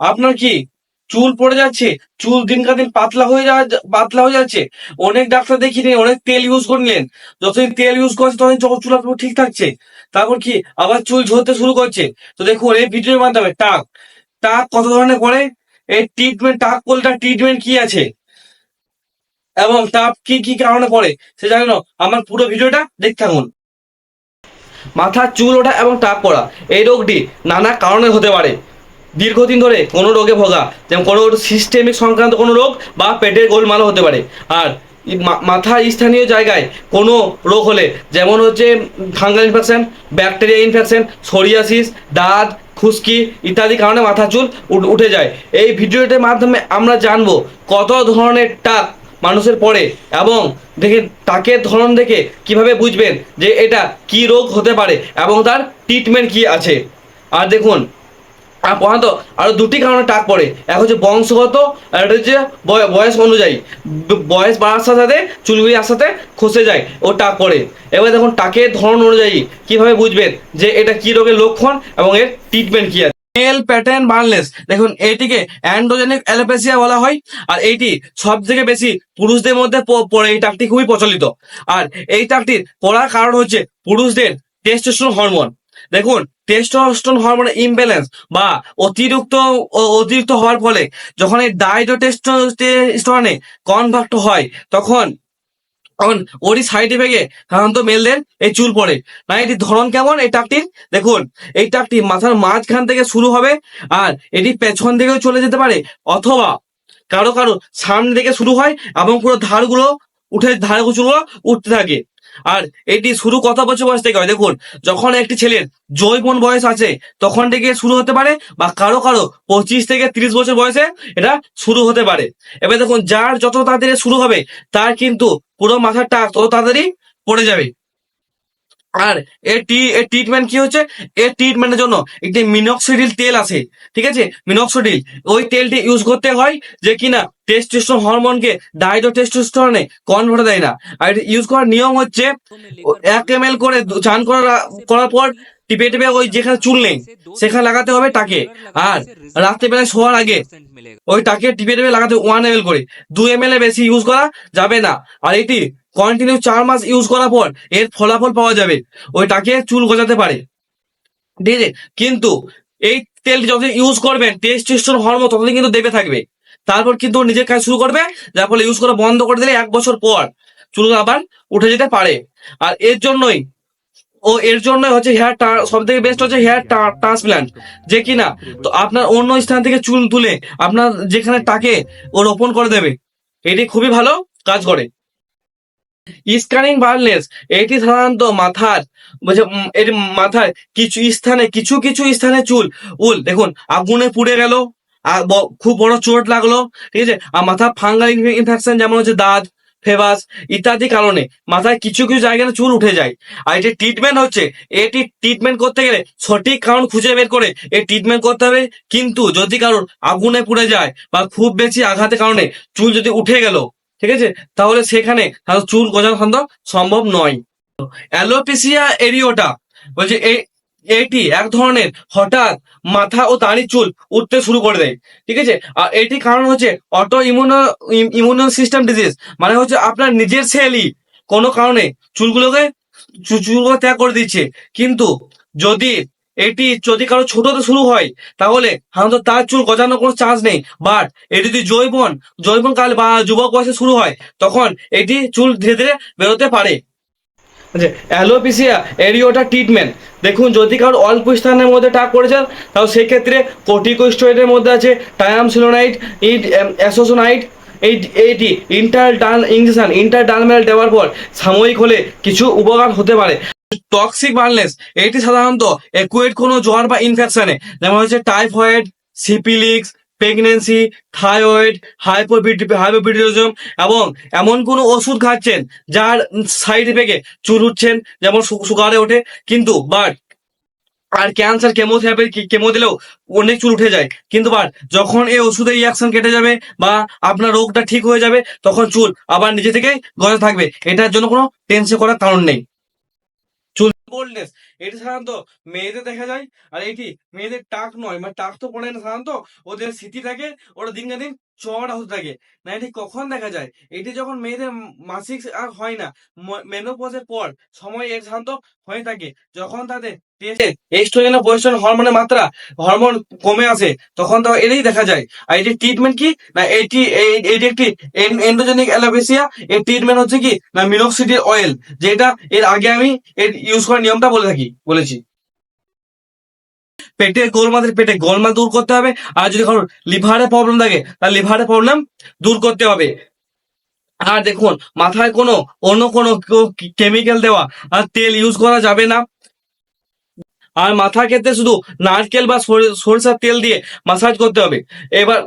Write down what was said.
আপনার কি চুল পড়ে যাচ্ছে? চুল দিনকা দিন পাতলা হয়ে যাওয়া পাতলা হয়ে যাচ্ছে। অনেক ডাক্তার দেখিয়ে নিলেন অনেক তেল ইউজ করে নিলেন। যতদিন তেল ইউজ করছে, ততদিন যখন চুল আপনার ঠিক থাকছে। তারপর কি? আবার চুল ঝরতে শুরু করছে। তো দেখুন, এই ভিডিওর মাধ্যমে টাক। টাক কত ধরনের করে? এই ট্রিটমেন্ট টাক কোলটা ট্রিটমেন্ট কি আছে? এবং টাপ কি কি কারণে পড়ে? সে জানেন আমার পুরো ভিডিওটা দেখতে থাকুন। মাথার চুল ওঠা এবং টাক পড়া। এই রোগটি নানা কারণে হতে পারে। দীর্ঘদিন ধরে কোনো রোগে ভোগা, যেমন কোনো সিস্টেমিক সংক্রান্ত কোনো রোগ বা পেটের গোলমালও হতে পারে। আর ই মা- মাথার স্থানীয় জায়গায় কোনো রোগ হলে, যেমন হচ্ছে fungal infection, bacteria infection, psoriasis, দাঁত, খুশকি ইত্যাদি কারণে মাথা চুল উঠ- যায়। এই ভিডিওটির মাধ্যমে আমরা জানব কত ধরনের টাক মানুষের পড়ে এবং দেখে টাকের ধরন দেখে কীভাবে বুঝবেন যে এটা কি রোগ হতে পারে এবং তার ট্রিটমেন্ট কি আছে। আর দেখুন প্রধানত আরও দুটি কারণে টাক পড়ে। এক হচ্ছে বংশগত, আর একটা হচ্ছে বয়- বয়স অনুযায়ী। বয়স বাড়ার সাথে সাথে চুলগুলি আস্তে খসে যায়, ও টাক পড়ে। এবার দেখুন, টাকের ধরন অনুযায়ী কীভাবে বুঝবেন যে এটা কি রোগের লক্ষণ এবং এর ট্রিটমেন্ট কি আছে? মেল প্যাটার্ন বার্নলেস দেখুন এটিকে অ্যান্ড্রোজেনিক অ্যালোপেসিয়া বলা হয়, আর এইটি সব থেকে বেশি পুরুষদের মধ্যে পড়ে। এই টাকটি খুবই প্রচলিত। আর এই টাকটির পড়ার কারণ হচ্ছে পুরুষদের টেস্টোস্টেরন হরমোন দেখুন টেস্টোস্টেরন হরমোনের ইমব্যালেন্স বা অতিরিক্ত অতিরিক্ত হওয়ার ফলে যখন এই ডাইডো টেস্টোস্টেরনে কনভার্ট হয়, তখন ওরই সাইড ইফেক্টে সাধারণত মেলদের এই চুল পড়ে। না এটির ধরন কেমন? এই টাকটির, দেখুন, এই টাকটি মাথার মাঝখান থেকে শুরু হবে আর এটি পেছন দিকেও চলে যেতে পারে অথবা কারও কারও সামনে থেকে শুরু হয় এবং পুরো ধারগুলো, উঠে ধারগুলো উঠতে থাকে। আর এটি শুরু কত বছর বয়স থেকে হয়? দেখুন, যখন একটি ছেলের জৈবন বয়স আছে, তখন থেকে শুরু হতে পারে বা কারও কারও পঁচিশ থেকে তিরিশ বছর বয়সে এটা শুরু হতে পারে। এবার দেখুন, যার যত তাড়াতাড়ি শুরু হবে, তার কিন্তু পুরো মাথার টাক তত তাড়াতাড়ি পড়ে যাবে। আর এর টি এর ট্রিটমেন্ট কি হচ্ছে? এর ট্রিটমেন্টের জন্য একটি মিনক্সিডিল তেল আছে, ঠিক আছে? মিনক্সিডিল ওই তেলটি ইউজ করতে হয় যে কিনা টেস্টোস্টেরন হরমোনকে ডাইডো টেস্টোস্টেরনে কনভার্ট দেয় না। আর ইউজ করার নিয়ম হচ্ছে এক এম করে চান করার করার পর টিপে টিপে ওই যেখানে চুল নেই, সেখানে লাগাতে হবে টাকে আর রাত্রেবেলায় শোয়ার আগে ওই টাকে টিপে টিপে লাগাতে ওয়ান এম এল করে। দু এম এল বেশি ইউজ করা যাবে না। আর এটি কন্টিনিউ চার মাস ইউজ করার পর এর ফলাফল পাওয়া যাবে। ওই টাকে চুল গজাতে পারে। ঠিক আছে? কিন্তু এই তেলটি যতদিন ইউজ করবেন টেস্টোস্টেরন হরমোন ততদিন কিন্তু দেবে থাকবে। তারপর কিন্তু নিজের কাজ শুরু করবে, যার ফলে ইউজ করা বন্ধ করে দিলে এক বছর পর চুল আবার উঠে যেতে পারে। আর এর জন্যই, ও এর জন্য হচ্ছে হেয়ার সব থেকে বেস্ট হচ্ছে হেয়ার ট্রান্সপ্লান্ট যে কিনা, তো আপনার অন্য স্থান থেকে চুল তুলে আপনার যেখানে তাকে ও রোপণ করে দেবে। এটি খুবই ভালো কাজ করে। স্ক্যানিং বার্নেস এটি সাধারণত মাথার এর মাথার কিছু স্থানে, কিছু কিছু স্থানে চুল, উল, দেখুন, আগুনে পুড়ে গেল খুব বড় চোট লাগল, ঠিক আছে? আর মাথা ফাঙ্গাল ইনফেকশন যেমন হচ্ছে দাঁত ফেবাস ইত্যাদি কারণে মাথায় কিছু কিছু জায়গায় চুল উঠে যায়। আর এটি ট্রিটমেন্ট হচ্ছে, এটি ট্রিটমেন্ট করতে গেলে সঠিক কারণ খুঁজে বের করে এই ট্রিটমেন্ট করতে হবে, কিন্তু যদি কারোর আগুনে পুড়ে যায় বা খুব বেশি আঘাতের কারণে চুল যদি উঠে গেল ঠিক আছে? তাহলে সেখানে চুল গজানো সাধারণত সম্ভব নয়। অ্যালোপেসিয়া এরিওটা বলছে এটি এক ধরনের হঠাৎ মাথা ও দাড়ি চুল উঠতে শুরু করে দেয়। ঠিক আছে? আর এটি কারণ হচ্ছে auto immuno immuno system disease মানে হচ্ছে আপনার নিজের সেলই কোনো কারণে চুলগুলোকে চুলগুলো ত্যাগ করে দিচ্ছে। কিন্তু যদি এটি যদি কারও ছোটতে শুরু হয়, তাহলে সাধারণত তার চুল গজানোর কোনো চান্স নেই। বাট এটি যদি জৈবন জৈবন কাল বা যুবক বয়সে শুরু হয়, তখন এটি চুল ধীরে ধীরে বেরোতে পারে। অ্যালোপিসিয়া এরিওটা ট্রিটমেন্ট দেখুন, যদি কারোর অল্প স্থানের মধ্যে টাক করে যান তাহলে সেক্ষেত্রে কর্টিকোস্টেরয়েডের মধ্যে আছে টায়ামসিলোনাইট ইট অ্যাসোসোনাইট এই এইটি ইন্টার ডান ইঞ্জেকশন ইন্টার ডালমেল দেওয়ার পর সাময়িক হলে কিছু উপকার হতে পারে। টক্সিক বার্নেস এটি সাধারণত একুয়েট কোনো জ্বর বা ইনফেকশনে যেমন হচ্ছে typhoid syphilis pregnancy thyroid hypopituitarism এবং এমন কোনো ওষুধ খাচ্ছেন যার সাইড ইফেক্টে চুল উঠছেন, যেমন সুগারে ওঠে, কিন্তু বাট আর ক্যান্সার কেমোথেরাপি কেমো দিলেও অনেক চুল উঠে যায়। কিন্তু বাট যখন এই ওষুধের রিয়াকশন কেটে যাবে বা আপনার রোগটা ঠিক হয়ে যাবে, তখন চুল আবার নিজে থেকেই গজা থাকবে। এটার জন্য কোনো টেনশন করার কারণ নেই। বোল্ডনেস এটি সাধারণত মেয়েদের দেখা যায়, আর এটি মেয়েদের টাক নয় মানে টাক তো পড়ে না সাধারণত, ওদের স্মৃতি থাকে, ওরা দিনকে দিন চওড়া হতে থাকে। না এটি কখন দেখা যায়? এটি যখন মেয়েদের মাসিক আর হয় না মেনোপজের পর সময় এর শান্ত হয়ে থাকে। যখন তাদের এস্ট্রোজেন ও হরমোনের মাত্রা হরমোন কমে আসে, তখন তো এটাই দেখা যায়। আর এটি ট্রিটমেন্ট কি? না, এটি এটি একটি এন্ডোজেনিক অ্যালোপেসিয়া এর ট্রিটমেন্ট হচ্ছে কি? না মিনক্সিডিল অয়েল যেটা এর আগে আমি এর ইউজ করার নিয়মটা বলে থাকি, বলেছি। পেটে গোলমালের পেটে গোলমাল দূর করতে হবে। আর যদি কারোর লিভারে প্রবলেম থাকে তাহলে লিভারে প্রবলেম দূর করতে হবে। আর দেখুন, মাথায় কোনো অন্য কোনো কেমিক্যাল দেওয়া, আর তেল ইউজ করা যাবে না। আর মাথা ক্ষেত্রে শুধু নারকেল বা সরি- সরিষার তেল দিয়ে মাসাজ করতে হবে। এবার